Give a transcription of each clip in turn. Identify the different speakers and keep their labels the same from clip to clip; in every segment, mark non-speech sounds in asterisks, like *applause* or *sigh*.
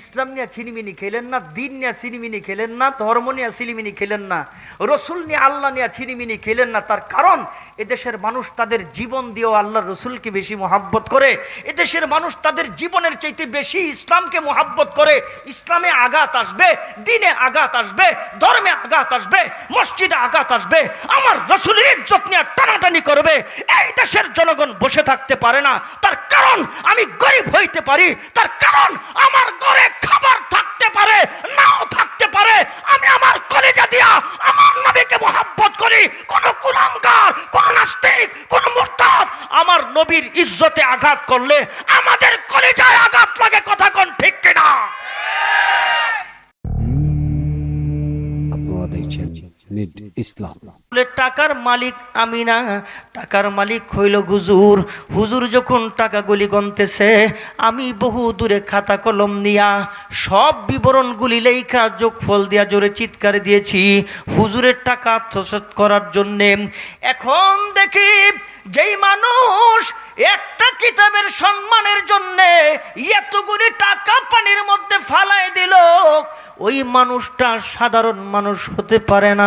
Speaker 1: ইসলাম নিয়ে ছিনিমিনি খেলেন না, দিন নিয়ে ছিনিমিনি খেলেন না, ধর্ম নিয়ে ছিনিমিনি খেলেন না, রসুল নিয়ে আল্লাহ নিয়ে ছিনিমিনি খেলেন না। তার কারণ, এদেশের মানুষ তাদের জীবন দিয়েও আল্লাহ রসুলকে বেশি মহাব্বত করে, এদেশের মানুষ তাদের জীবনের চাইতে বেশি ইসলামকে মহাব্বত করে। ইসলামে আঘাত আসবে, দিনে আঘাত আসবে, ধর্মে আঘাত আসবে, মসজিদে আঘাত আসবে, আমার রসুলের ইজ্জত নিয়ে টানাটানি করবে। এই দেশের জনগণ বসে থাকতে পারে না। তার কারণ, আমি গরিব হইতে পারি। তার কারণ, আমার ঘরে খাবার থাকতে পারে, নাও থাকতে পারে। আমি আমার কলেজা দিয়া আমার নবীকে মোহাম্মত করি। কোন কুলাঙ্কার কোন নাস্তিক, কোন মুরতাদ আমার নবীর ইজ্জতে আঘাত করলে আমাদের কলেজায় আঘাত লাগে, কথা কোন ঠিক কিনা?
Speaker 2: নিড ইসলাম
Speaker 1: টাকার মালিক আমি না টাকার মালিক হইল হুজুর। হুজুর যখন টাকাগুলি গনতেছে, আমি বহু দূরে খাতা কলম নিয়া সব বিবরণগুলি লেখা যোগফল দিয়া জোরে চিৎকার দিয়েছি। হুজুরের টাকা আত্মসাৎ করার জন্যে এখন দেখি যেই মানুষ একটা কিতাবের সম্মানের জন্যে এতগুলি টাকা পানির মধ্যে ফালাই দিল, ওই মানুষটা সাধারণ মানুষ হতে পারে না।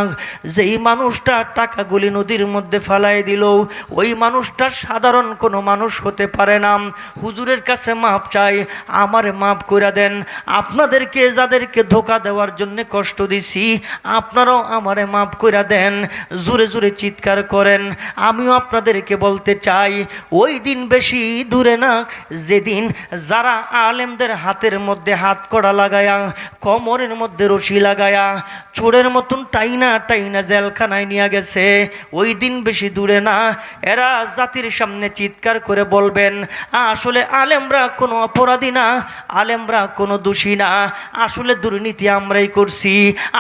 Speaker 1: যেই মানুষটা টাকাগুলি নদীর মধ্যে ফালাই দিল, ওই মানুষটা সাধারণ কোনো মানুষ হতে পারে না। হুজুরের কাছে মাপ চাই, আমার মাপ করে দেন, আপনাদেরকে যাদেরকে ধোকা দেওয়ার জন্য কষ্ট দিছি, আপনারাও আমারে মাপ করে দেন, জোরে জোরে চিৎকার করেন। আমিও আপনাদেরকে বলতে চাই, ওই দিন বেশি দূরে না। যেদিন যারা আলেমদের হাতের মধ্যে হাত কড়া লাগায়া, কোমরের মধ্যে রশি লাগায়া, চোরের মতন টাইনা টাইনা জেলখানায় নিয়ে গেছে, ওই দিন বেশি দূরে না। এরা জাতির সামনে চিৎকার করে বলবেন, আসলে আলেমরা কোনো অপরাধী না, আলেমরা কোনো দোষী না। আসলে দুর্নীতি আমরাই করছি,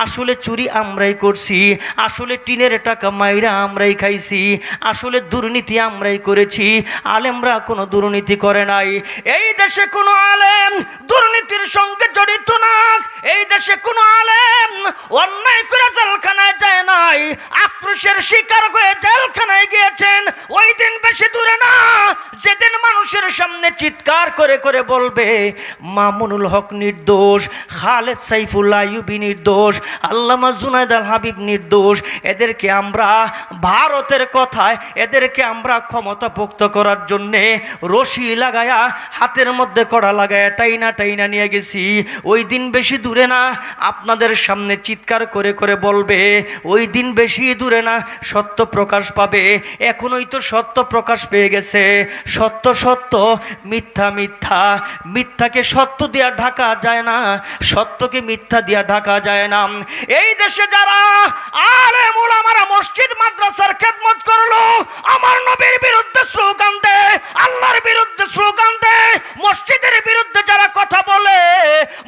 Speaker 1: আসলে চুরি আমরাই করছি, আসলে টিনের টাকা মাইরা আমরাই খাইছি, আসলে দুর্নীতি আমরাই করেছি, আলেমরা কোনো দুর্নীতি করে নাই। এই দেশে কোনো আলেম দুর্নীতির সঙ্গে জড়িত না, এই দেশে কোনো আলেম অন্যায় করে জেলখানায় যায় নাই, আক্রোশের শিকার হয়ে জেলখানায় গিয়েছেন, ওই দিন বেশি দূরে না, যেদিন মানুষের সামনে চিৎকার করে করে বলবে, মামুনুল হক নির্দোষ, খালেদ সাইফুল্লাহ ইউবি নির্দোষ, আল্লামা জুনায়দ আল হাবিব নির্দোষ। এদেরকে আমরা ভারতের কথায়, এদেরকে আমরা ক্ষমতা পোক্ত করার জন্যে রশি লাগায়া, হাতের মধ্যে কড়া লাগায়া টাইনা টাইনা নিয়ে গেছি। ওই দিন বেশি দূরে না, আপনাদের সামনে চিৎকার করে করে বলবে, ওই দিন বেশি দূরে না, সত্য প্রকাশ পাবে। এখনই তো সত্য প্রকাশ পেয়ে গেছে। সত্য সত্য, মিথ্যা মিথ্যা। মিথ্যাকে সত্য দিয়া ঢাকা যায় না, সত্যকে মিথ্যা দিয়া ঢাকা যায় না। এই দেশে যারা আরে মূল আমার মসজিদ, মাদ্রাসার খেদমত করল, আমার নবীর বিরুদ্ধে স্লোগান দেয় আল্লাহর বিরুদ্ধে স্লোগান দেয় মসজিদের বিরুদ্ধে যারা কথা বলে,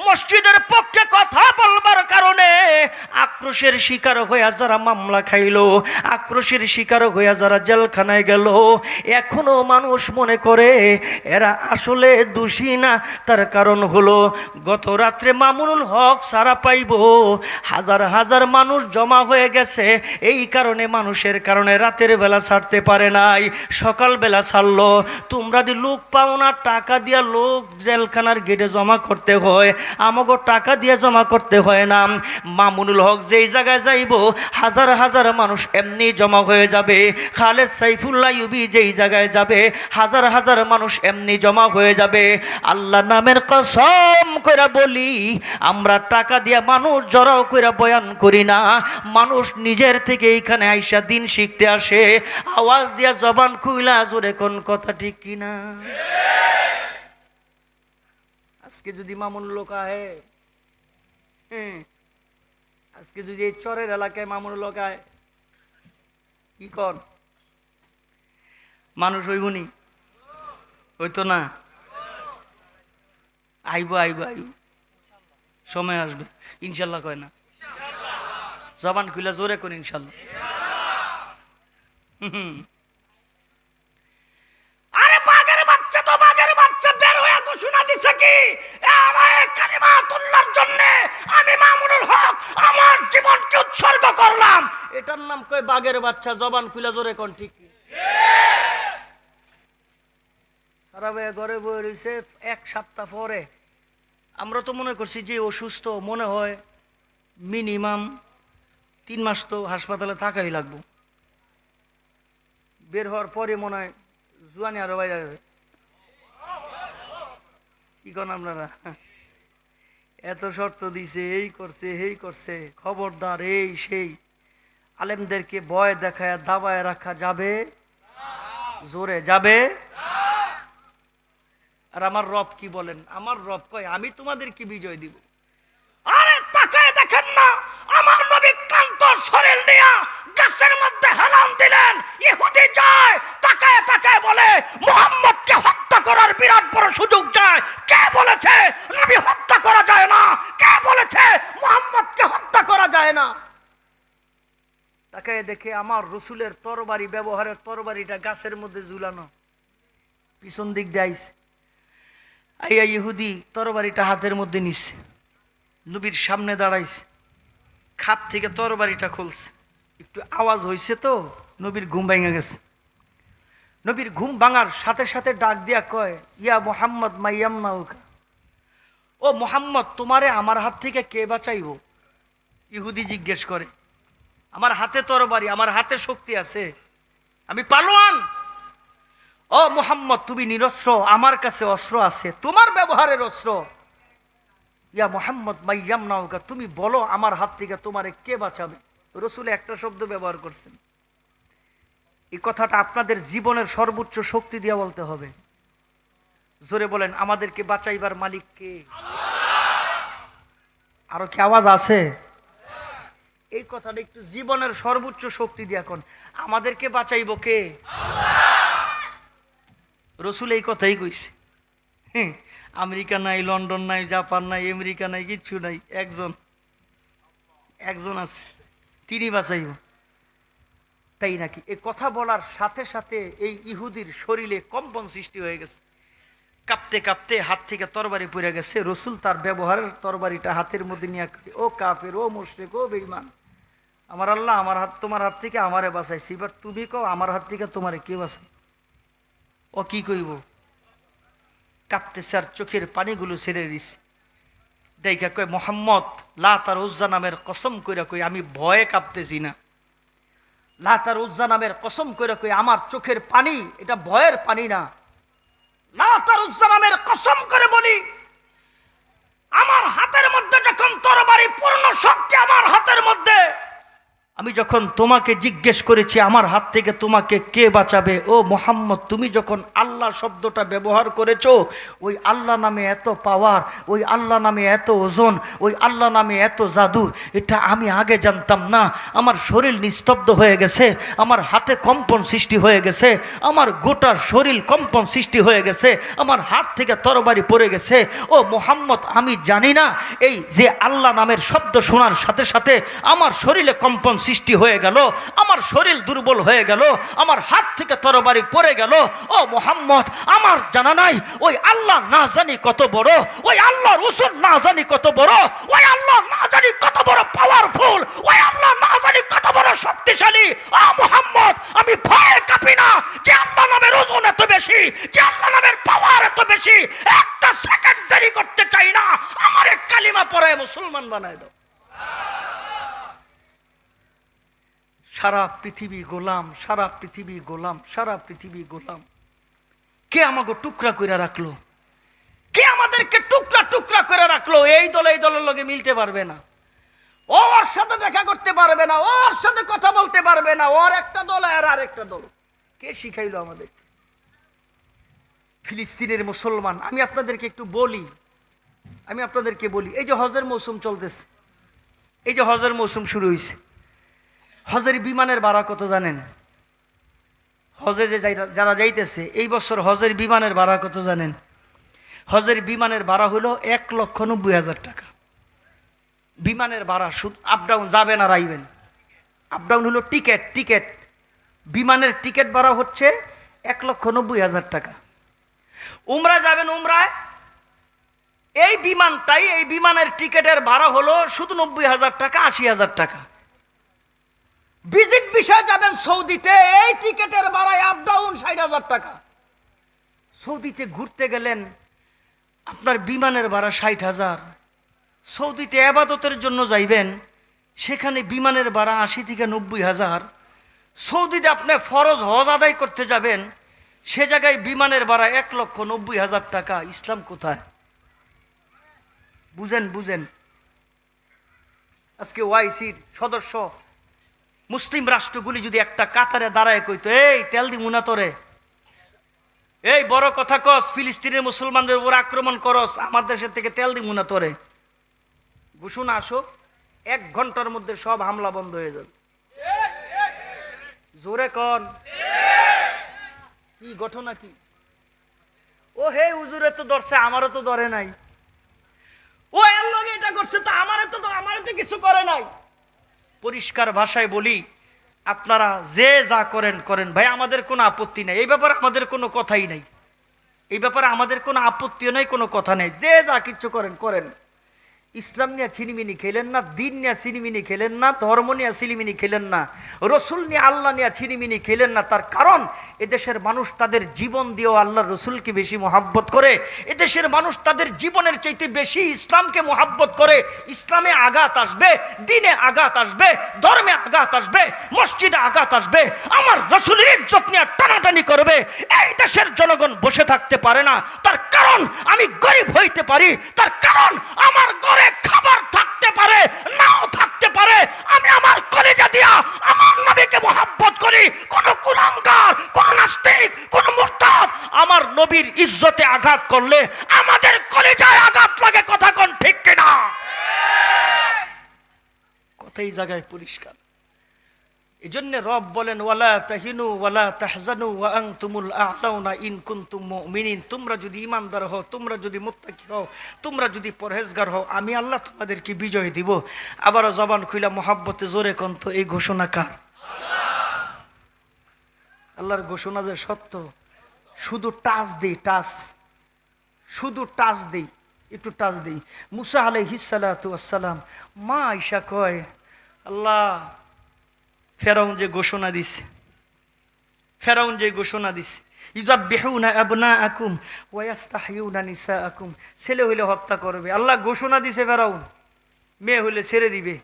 Speaker 1: মসজিদের পক্ষে কথা বলবার কারণে আক্রোশের শিকার হইয়া যারা মামলা খাইলো, আক্রোশের শিকার হইয়া যারা জেলখানায় গেল, এখনও মানুষ মনে করে এরা আসলে দোষী না, তার কারণ হলো গত রাত্রে মামুনুল হক সারা পাইব, হাজার হাজার মানুষ জমা হয়ে গেছে, এই কারণে মানুষের কারণে রাতের বেলা ছাড়তে পারে নাই, সকাল বেলা ছাড়লো, তোমরা দি লোক পাও না, টাকা দিয়া লোক জেলখানার গেটে জমা করতে হয় আমাকে টাকা দিয়ে জমা করতে হয় না মামুনুল হক যেই জায়গায় যাইব হাজার হাজার মানুষ এমনি জমা হয়ে যাবে। খালেদ সাইফুল্লাহ ইউবি যেই জায়গায় যাবে হাজার হাজার মানুষ এমনি জমা হয়ে যাবে। আল্লাহ নামের কসম করে বলি আমরা টাকা দিয়া মানুষ জড়াও করে বয়ান করি না। মানুষ নিজের থেকে এইখানে আইসা দিন শিখতে আসে। আওয়াজ দিয়া জবান খুইলা জোরে কোন কথা ঠিক কিনা? আজকে যদি মামুন লোক আহে হ্যাঁ, আজকে যদি এই চরের এলাকায় মামুন লোক আয় কি কর? মানুষ হইবনি হইতো না? আইব আইব আইব। সময় আসবে, ইনশাল্লাহ কয় না। জবান খুলে জোরে কোন ইনশাল্লাহ। আরে বাঘের বাচ্চা তো বাঘের বাচ্চা, বের হয়ে ঘোষণা দিছে কি? জন্য আমি মামুনুল হক আমার জীবনকে উৎসর্গ করলাম। এটার নাম কয় বাঘের বাচ্চা জবান খুলে জোরে কোন ঠিক? সারা ভাইয়া ঘরে বয়ে রয়েছে এক সপ্তাহ পরে। আমরা তো মনে করছি যে অসুস্থ মনে হয় মিনিমাম তিন মাস তো হাসপাতালে থাকাই লাগবো। বের হওয়ার পরে মনে হয় জুয়ানি আরও বাইরে যাবে। কি কন আপনারা? এত শর্ত দিছে, এই করছে এই করছে। খবরদার এই সেই। আলেমদেরকে ভয় দেখায়, দাবায় রাখা যাবে? জোরে যাবে? আর আমার রব কি বলেন? আমার রব কয়, আমি তোমাদের কি বিজয় দিব। আরে তাকায় দেখেন না, আমার শরীর গাছের মধ্যে দিলেন। ইহুদি যায়, তাকায় তাকায় বলে, মোহাম্মদকে হত্যা করার বিরাট বড় সুযোগ যায়। কে বলেছে নবী হত্যা করা যায় না? কে বলেছে মোহাম্মদকে হত্যা করা যায় না? তাকায় দেখে আমার রসুলের তরবারি, ব্যবহারের তরবারিটা গাছের মধ্যে ঝুলানো। পিছন দিক দিয়ে আইয়া ইহুদি তরবারিটা হাতের মধ্যে নিছে। নবীর সামনে দাঁড়াইছে। খাত থেকে তরবারিটা খুলছে। একটু আওয়াজ হয়েছে তো, নবীর ঘুম ভেঙে গেছে। নবীর ঘুম ভাঙার সাথে সাথে ডাক দিয়া কয়, ইয়া মোহাম্মদ মাইয়াম নাউকা ও মোহাম্মদ, তোমারে আমার হাত থেকে কে বাঁচাইব? ইহুদি জিজ্ঞেস করে, আমার হাতে তরবারি, আমার হাতে শক্তি আছে, আমি পালোয়ান? ও মোহাম্মদ, তুমি নিরস্ত্র, আমার কাছে অস্ত্র আছে, তোমার ব্যবহারের অস্ত্র। ইয়া মোহাম্মদ মাইয়াম নাউকা তুমি বলো আমার হাত থেকে তোমারে কে বাঁচাবে? রসুল একটা শব্দ ব্যবহার করছেন। এই কথাটা আপনাদের জীবনের সর্বোচ্চ শক্তি দিয়ে বলতে হবে। জোরে বলেন আমাদেরকে বাঁচাইবার মালিক কে? আরও কি আওয়াজ আছে? এই কথাটা একটু জীবনের সর্বোচ্চ শক্তি দিয়ে এখন আমাদেরকে বাঁচাইব কে? রসুল এই কথাই কইছে। হ্যাঁ, আমেরিকা নাই, লন্ডন নাই, জাপান নাই, আমেরিকা নাই, কিচ্ছু নাই, একজন। একজন আছে, তিনি বাঁচাইব। তাই নাকি? এ কথা বলার সাথে সাথে এই ইহুদির শরীরে কম্পন সৃষ্টি হয়ে গেছে। কাঁপতে কাঁপতে হাত থেকে তরবারি পড়ে গেছে। রসুল তার ব্যবহারের তরবারিটা হাতের মধ্যে নিয়ে ও কাফের, ও মুশরিক, ও বেঈমান। আমার আল্লাহ, আমার হাত, তোমার হাত থেকে আমারে বাঁচাইছি। এবার তুমি কও, আমার হাত থেকে তোমারে কে বাঁচাই ও কি কইব? কাঁপতেছে আর চোখের পানিগুলো ছেড়ে দিছে। দেখা কয়, মোহাম্মদ লাত আর উজ্জা নামের কসম কইরা কই, আমি ভয়ে কাঁপতেছি না। লাত আর উজ্জা নামের কসম কইরা কই, আমার চোখের পানি, এটা ভয়ের পানি না। লাত আর উজ্জা নামের কসম করে বলি, আমার হাতের মধ্যে যখন তরবারি পূর্ণ শক্তি আমার হাতের মধ্যে আমি যখন তোমাকে জিজ্ঞেস করেছি, আমার হাত থেকে তোমাকে কে বাঁচাবে? ও মোহাম্মদ, তুমি যখন আল্লাহ শব্দটা ব্যবহার করেছ, ওই আল্লাহ নামে এত পাওয়ার ওই আল্লাহ নামে এত ওজন, ওই আল্লাহ নামে এত জাদু, এটা আমি আগে জানতাম না। আমার শরীর নিস্তব্ধ হয়ে গেছে, আমার হাতে কম্পন সৃষ্টি হয়ে গেছে, আমার গোটা শরীর কম্পন সৃষ্টি হয়ে গেছে, আমার হাত থেকে তরবারি পড়ে গেছে। ও মোহাম্মদ, আমি জানি না, এই যে আল্লাহ নামের শব্দ শোনার সাথে সাথে আমার শরীরে কম্পন সৃষ্টি হয়ে গেল, আমার শরীর দুর্বল হয়ে গেল, আমার হাত থেকে তরবারি পড়ে গেল, ও মোহাম্মদ, আমার জানা নাই, ওই আল্লাহ না জানি কত বড়, ওই আল্লাহ রসুল না জানি কত বড়, ওই আল্লাহ না জানি কত বড় পাওয়ারফুল ওই আল্লাহ না জানি কত বড় শক্তিশালী, ও মোহাম্মদ, আমি ভয়ে কাঁপি না, যে আল্লাহ নামের ওজন এত বেশি, যে আল্লাহ নামের পাওয়ার এত বেশি, একটা সেকেন্ড দেরি করতে চাই না, আমার কালিমা পড়ায় মুসলমান বানায় দাও। সারা পৃথিবী গোলাম, সারা পৃথিবী গোলাম, সারা পৃথিবী গোলাম। কে আমাকে টুকরা করে রাখল? কে আমাদেরকে টুকরা টুকরা করে রাখল? এই দল, এই দলের লগে মিলতে পারবে না। ওর সাথে দেখা করতে পারবে না ওর সাথে কথা বলতে পারবে না, ওর একটা দল আর আরেকটা দল। কে শিখাইলো আমাদের ফিলিস্তিনের মুসলমান, আমি আপনাদেরকে একটু বলি, আমি আপনাদেরকে বলি, এই যে হজের মৌসুম চলতেছে, এই যে হজের মৌসুম শুরু হয়েছে হজের বিমানের ভাড়া কত জানেন? হজে যে যারা যাইতেছে, এই বছর হজের বিমানের ভাড়া কত জানেন? হজের বিমানের ভাড়া হলো এক লক্ষ নব্বই হাজার টাকা। বিমানের ভাড়া শুধু আপ ডাউন যাবেন আর আইবেন। আপ ডাউন হলো টিকেট টিকেট বিমানের টিকিট ভাড়া হচ্ছে এক লক্ষ নব্বই হাজার টাকা। উমরা যাবেন উমরায়, এই বিমানটাই, এই বিমানের টিকেটের ভাড়া হলো শুধু নব্বই হাজার টাকা, আশি হাজার টাকা। ভিজিট বিষয়ে যাবেন সৌদিতে, এই টিকেটের ভাড়ায় আপ ডাউন ষাট হাজার টাকা। সৌদিতে ঘুরতে গেলেন, আপনার বিমানের ভাড়া ষাট হাজার। সৌদিতে আবাদতের জন্য যাইবেন, সেখানে বিমানের ভাড়া আশি থেকে নব্বই হাজার। সৌদিতে আপনি ফরজ হজ আদায় করতে যাবেন, সে জায়গায় বিমানের ভাড়া এক লক্ষ নব্বই হাজার টাকা। ইসলাম কোথায়? বুঝেন বুঝেন। আজকে ওয়াইসির সদস্য মুসলিম রাষ্ট্রগুলি যদি একটা কাতারে দাঁড়ায় কইতো, এই, তেল দি মুনা তোরে। এই, বড় কথা কস, ফিলিস্তিনের মুসলমানদের উপর আক্রমণ করস, আমার দেশের থেকে তেল দি মুনা তোরে। ঘোষণা আসো। এক ঘণ্টার মধ্যে সব হামলা বন্ধ হয়ে যাবে। জোরে কন। কি ঘটনা কি? ও, হে উজুরে তো ধরছে, আমারও তো ধরে নাই। ও, এর লগে এটা করছে, তো আমারে তো, আমারও তো কিছু করে নাই। পরিষ্কার ভাষায় বলি, আপনারা যে যা করেন করেন। ভাই, আমাদের কোনো আপত্তি নেই। এই ব্যাপারে আমাদের কোনো কথাই নাই। এই ব্যাপারে আমাদের কোনো আপত্তিও নেই, কোনো কথা নেই। যে যা কিছু করেন করেন। ইসলাম নিয়ে ছিনিমিনি খেলেন না, দিন নিয়ে ছিনিমিনি খেলেন না, ধর্ম নিয়ে ছিনিমিনি খেলেন না, রসুল নিয়ে আল্লাহ নিয়ে ছিনিমিনি খেলেন না। তার কারণ, এদেশের মানুষ তাদের জীবন দিয়েও আল্লাহ রসুলকে বেশি মোহাব্বত করে, এদেশের মানুষ তাদের জীবনের চাইতে বেশি ইসলামকে মোহাব্বত করে। ইসলামে আঘাত আসবে, দিনে আঘাত আসবে, ধর্মে আঘাত আসবে, মসজিদে আঘাত আসবে, আমার রসুলের ইজ্জত নিয়ে টানাটানি করবে। এই দেশের জনগণ বসে থাকতে পারে না। তার কারণ, আমি গরিব হইতে পারি। তার কারণ, আমার ঘরে খাবার থাকতে পারে, নাও থাকতে পারে, আমি আমার কলেজা দিয়া আমার নবীকে মোহাম্মত করি। কোন কুলাঙ্গার, কোন নাস্তিক, কোন মুরতাদ আমার নবীর ইজ্জতে আঘাত করলে আমাদের কলেজায় আঘাত লাগে, কথা কোন ঠিক কিনা? কথাই জায়গায় পরিষ্কার। এই রব বলেন, ওয়ালা তাহিনু ওয়ালা তাহজানু ওয়া আনতুমুল আ'লাউনা ইন কুনতুম মুমিনিন। তোমরা যদি ইমানদার হও, তোমরা যদি মুত্তাকি হও, তোমরা যদি পরহেজগার হও, আমি আল্লাহ তোমাদেরকে বিজয় দিব। আবারও জবান খুইলা, মোহাব্বতে জোরে কন্ত এই ঘোষণা কার? আল্লাহর ঘোষণা যে সত্য, শুধু টাচ দেই, টাচ। শুধু টাচ দেই, একটু টাচ দেই। মুসা আলাইহিস সালাতু ওয়াসসালাম মা আয়েশা কয়, আল্লাহ ফেরাউন যে ঘোষণা দিছে। ফেরাউন যে ঘোষণা দিছে। ছেলে হইলে হত্যা করবে। আল্লাহ ঘোষণা দিছে ফেরাউন। মেয়ে হইলে ছেড়ে দিবে।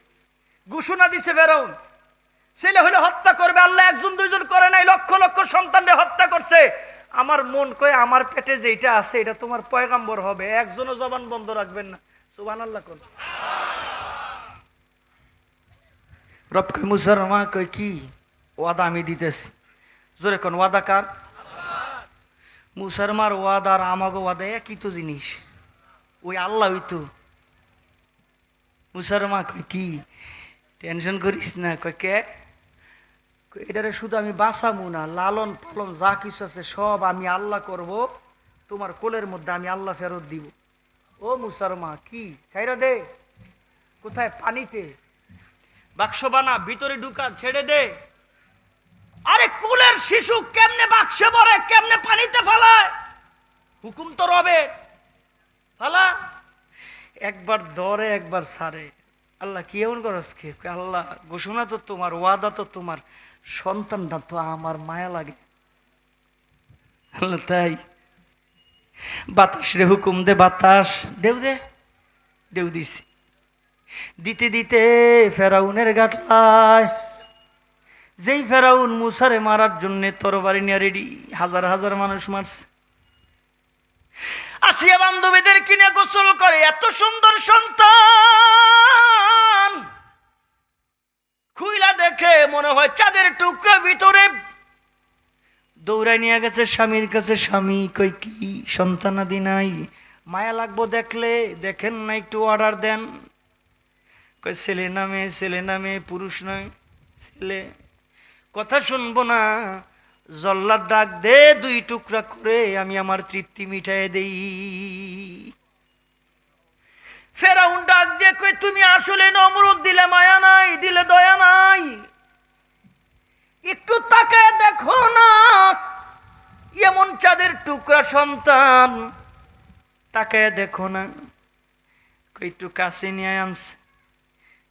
Speaker 1: ঘোষণা দিছে ফেরাউন। ছেলে হলে হত্যা করবে। আল্লাহ একজন, দুইজন করে নাই, লক্ষ লক্ষ সন্তানরে হত্যা করছে। আমার মন কয়ে, আমার পেটে যেটা আছে, এটা তোমার পয়গাম্বর হবে। একজনও জবান বন্ধ রাখবেন না। সুবহানাল্লাহ কোন। রব কই মুসার মা কই কি? ওয়াদা আমি দিতেছি। জোরে কোন, ওয়াদা কার? মুসার মার ওয়াদা আর আমাগো ওয়াদা একই তো জিনিস। ওই আল্লাহ হইতো। মুসার মা কই কি? টেনশন করিস না? কই কে? এটারে শুধু আমি বাঁচাবো না, লালন পালন যা কিছু আছে সব আমি আল্লাহ করব, তোমার কোলের মধ্যে আমি আল্লাহ ফেরত দিব। ও মুসার মা, কি? ছাইরা দে। কোথায়? পানিতে? বাক্স বানা, ভিতরে ঢুকা, ছেড়ে দে। আরে কুলের শিশু কেমনে বাক্সে ভরে, কেমনে পানিতে ফেলায়? হুকুম তো রবে। ফালা। একবার ধরে একবার সারে। আল্লাহ কি এমন করস কে? আল্লাহ, ঘোষণা তো তোমার, ওয়াদা তো তোমার, সন্তানটা তো আমার মায়া লাগে। আল্লাহ, তাই। বাতাস রে হুকুম দে, বাতাস। দেউ দে, দেউ দিছি। দিতে দিতে ফেরাউনের গাটলায়। যেই ফেরাউন মুসারে মারার জন্য তরবারি নিয়ে রেডি হাজার হাজার মানুষ মারছে। আসিয়া বান্ধবীদের কিনে গোসল করে, এত সুন্দর সন্তান। খুইলা দেখে মনে হয় চাঁদের টুকরো ভিতরে দৌড়াই নিয়ে গেছে স্বামীর কাছে, স্বামী, কই কি? সন্তানাদি নাই। মায়া লাগবো দেখলে, দেখেন না একটু অর্ডার দেন। ছেলে নামে ছেলে নামে, পুরুষ নয়, ছেলে। কথা শুনব না। জল্লার ডাক দে, দুই টুকরা করে আমি আমার তৃপ্তি মিটাই দেই। ফেরাউন ডাক দিয়ে কই তুমি আসলে নমরুদ, দিলে মায়া নাই, দিলে দয়া নাই। একটু তাকে দেখো না, এমন চাঁদের টুকরা সন্তান। তাকে দেখো না। একটু কাছে নিয়ে আনছে।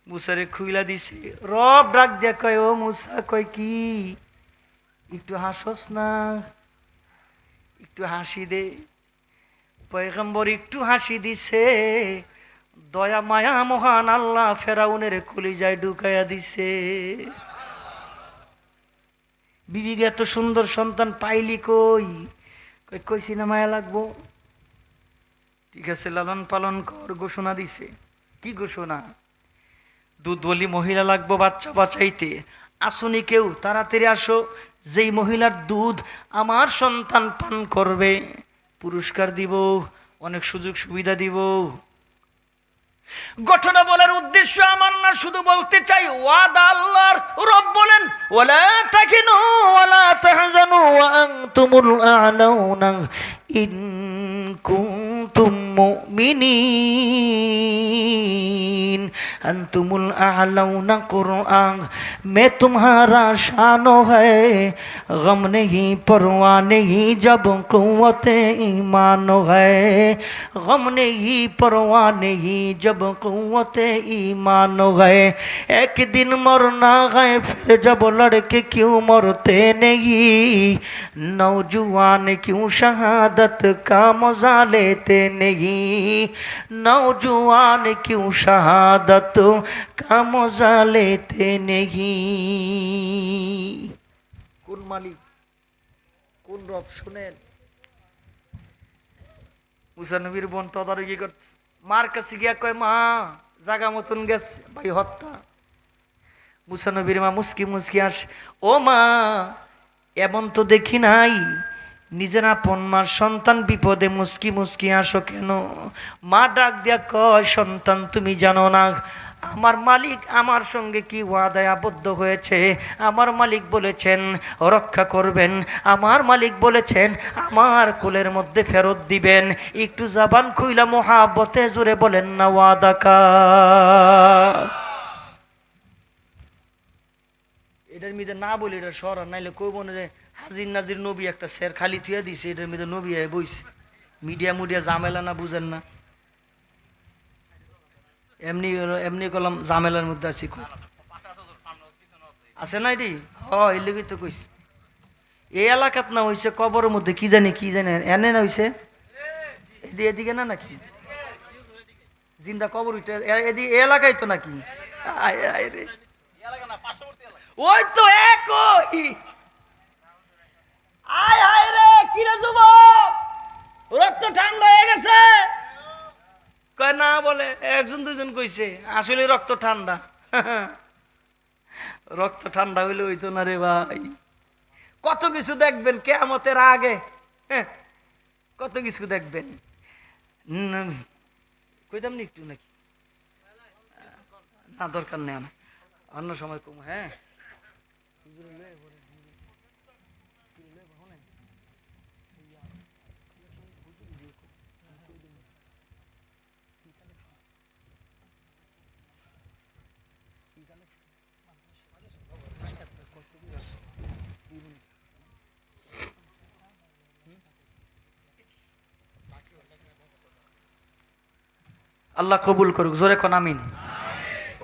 Speaker 1: মুসারে খুইলা দিছে, রব ডাক দিয়ে কয়, ও মুসা, কয় কি? একটু হাসস না? একটু হাসি দে। পয়গম্বর একটু হাসি দিছে, দয়া, মায়া, মহান আল্লাহ ফেরাউনের কলিজায় ঢুকাইয়া দিছে। বিবিকে এত সুন্দর সন্তান পাইলি কই? কই কইছি না মায়া লাগবো? ঠিক আছে লালন পালন কর, ঘোষণা দিছে। কি ঘোষণা? দুধওয়ালি মহিলা লাগবো বাচ্চা বাঁচাইতে আসুনি কেউ, তাড়াতাড়ি আসো। যেই মহিলার দুধ আমার সন্তান পান করবে, পুরস্কার দিব, অনেক সুযোগ সুবিধা দিব। ঘটনা বলার উদ্দেশ্য আমার না, শুধু বলতে চাই আল্লাহর রব বলেন আ'লাউনা ইন अंतुमुल आलौना कुरआन मैं तुम्हारा शानो है गम नहीं परवाह नहीं जब कुत ईमान है गम नहीं परवाह नहीं जब कुत ईमान है एक दिन मरना है फिर जब लड़के क्यों मरते नहीं नौजवान क्यों शहादत का मजा लेते नहीं नौजवान क्यों शहादत तो কাম নেহি কোন মালিক? কোন রব? শুনেন। মুসানবীর বোন তদারকি করছে মার কাছে গিয়া কয়, মা, জাগা মতন গেছে, ভাই, হত্যা। মুসানবীর মা মুসকি মুসকি আস ও মা, এমন তো দেখি নাই। নিজের আপন মার সন্তান বিপদে মুসকি মুসকি আসো কেন? মা ডাক দিয়া কয়, সন্তান, তুমি জানো না আমার মালিক আমার সঙ্গে কি ওয়াদায় আবদ্ধ হয়েছে? আমার মালিক বলেছেন, রক্ষা করবেন। আমার মালিক বলেছেন, আমার কোলের মধ্যে ফেরত দিবেন। একটু জাবান খুইলা মহাবতে জুড়ে বলেন, না ওয়াদাকা এটার মধ্যে না বলি এটা সর নাইলে কই মনে যে, হাজির নাজির নবী একটা স্যার খালি থুয়া দিছে। এটার মধ্যে নবী বইছে। মিডিয়া মুডিয়া জামেলা না বুঝেন না। এমনি এমনি কলম ঝামেলার মধ্যে আছি আছে না এটি? হ এই লেগে তো কইছে। এই এলাকাত না হইছে, কবরের মধ্যে, কি জানি কি জানি, এনে না হইছে। এদিকে না নাকি? জিন্দা কবর এদিকে এলাকায় তো নাকি? ওই তো এক ওই আয় আয় রে কিরে যুবক? রক্ত ঠান্ডা হয়ে গেছে। কয় না বলে। একজন দুজন কইছে আসলে রক্ত ঠান্ডা। *laughs* রক্ত ঠান্ডা হইলে হইতো না রে ভাই। কত কিছু দেখবেন কেয়ামতের আগে। হ্যাঁ, *laughs* কত কিছু দেখবেন। কইতাম নি একটু নাকি? না দরকার নেই অন্য সময় কম হ্যাঁ? আল্লাহ কবুল করুক জোরে কোন আমিন?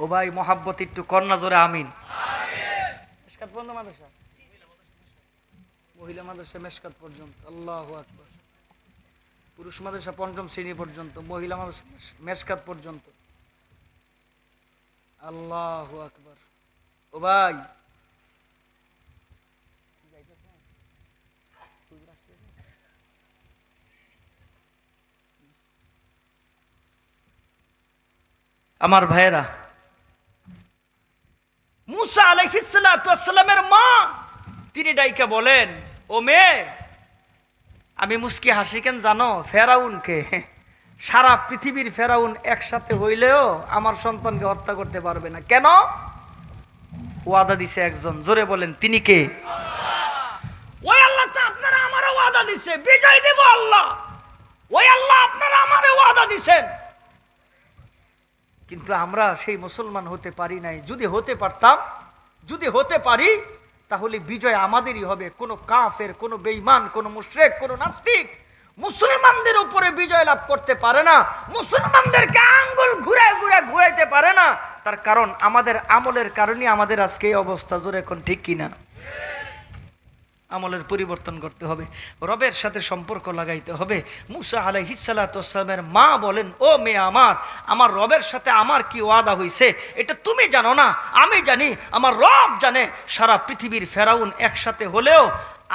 Speaker 1: ও ভাই মহাব্বত একটু কন্যা জোরে আমিন। মাদ্রাসা? মহিলা মাদ্রাসা মেশকাত পর্যন্ত আল্লাহ আকবর। পুরুষ মাদ্রাসা পঞ্চম শ্রেণি পর্যন্ত মহিলা মাদ্রাসা মেশকাত পর্যন্ত। আল্লাহ আকবর। ও ভাই আমার ভাইয়েরা, মুসা আলহিসামের মা, তিনি ডাইকা বলেন, ও মেয়ে, আমি মুস্কি হাসি কেন জানো? ফেরাউনকে, সারা পৃথিবীর ফেরাউন একসাথে হইলেও আমার সন্তানকে হত্যা করতে পারবে না। কেন? ওয়াদা দিছে একজন, জোরে বলেন, তিনি কে? ওই আল্লাহ তো আপনারা আমারও ওয়াদা দিছে, বিজয় দেব আল্লাহ। ওই আল্লাহ আপনারা আমারে ওয়াদা দিছেন। কিন্তু আমরা সেই মুসলমান হতে পারি নাই। যদি হতে পারতাম, যদি হতে পারি, তাহলে বিজয় আমাদেরই হবে। কোনো কাফের, কোনো বেঈমান, কোনো মুশরেক, কোনো নাস্তিক মুসলমানদের উপরে বিজয় লাভ করতে পারে না। মুসলমানদেরকে আঙ্গুল ঘুরায় ঘুরায় ঘুরাইতে পারে না। তার কারণ আমাদের আমলের কারণে আমাদের আজকে এই অবস্থা। জোরে এখন ঠিক কিনা? আমলের পরিবর্তন করতে হবে। রবের সাথে সম্পর্ক লাগাইতে হবে। মুসা আলাইহিসালামের মা বলেন, ও মেয়ে আমার আমার রবের সাথে আমার কি ওয়াদা হয়েছে এটা তুমি জানো না, আমি জানি, আমার রব জানে। সারা পৃথিবীর ফেরাউন একসাথে হলেও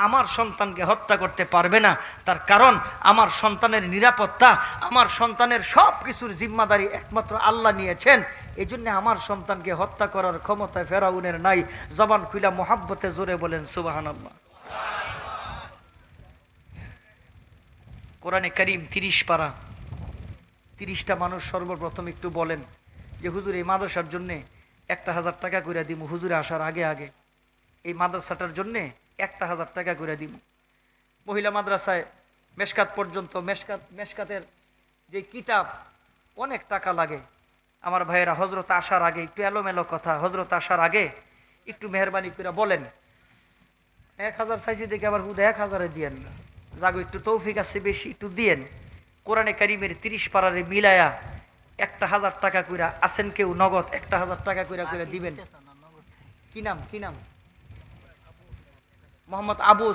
Speaker 1: আমার সন্তানকে হত্যা করতে পারবে না। তার কারণ, আমার সন্তানের নিরাপত্তা, আমার সন্তানের সব কিছুর জিম্মাদারি একমাত্র আল্লাহ নিয়েছেন। এই জন্য আমার সন্তানকে হত্যা করার ক্ষমতা ফেরাউনের নাই। জবান খুইলা মোহাব্বতে জোরে বলেন সুবাহান আল্লাহ কোরআনে করিম তিরিশ পারা, তিরিশটা মানুষ সর্বপ্রথম একটু বলেন যে, হুজুর, এই মাদ্রাসার জন্যে একটা হাজার টাকা করে দিব হুজুরে আসার আগে আগে। এই মাদ্রাসাটার জন্যে একটা হাজার টাকা করে দিব মহিলা মাদ্রাসায় মেশকাত পর্যন্ত, মেশকাত, মেশকাতের যে কিতাব, অনেক টাকা লাগে। আমার ভাইয়েরা হজরত আসার আগে একটু এলোমেলো কথা হজরত আসার আগে একটু মেহরবানি করে বলেন। এক হাজার চাইছি দেখে আবার হুদ এক হাজারে দিয়েন না। জাগো একটু তৌফিক আছে বেশি একটু দিয়েন। কোরআনে কারিমের তিরিশ পাড়ারে মিলায়া একটা হাজার টাকা কইরা আছেন কেউ নগদ একটা হাজার টাকা কইরা কইরা দিবেন। কি নাম কি নাম? মোহাম্মদ আবু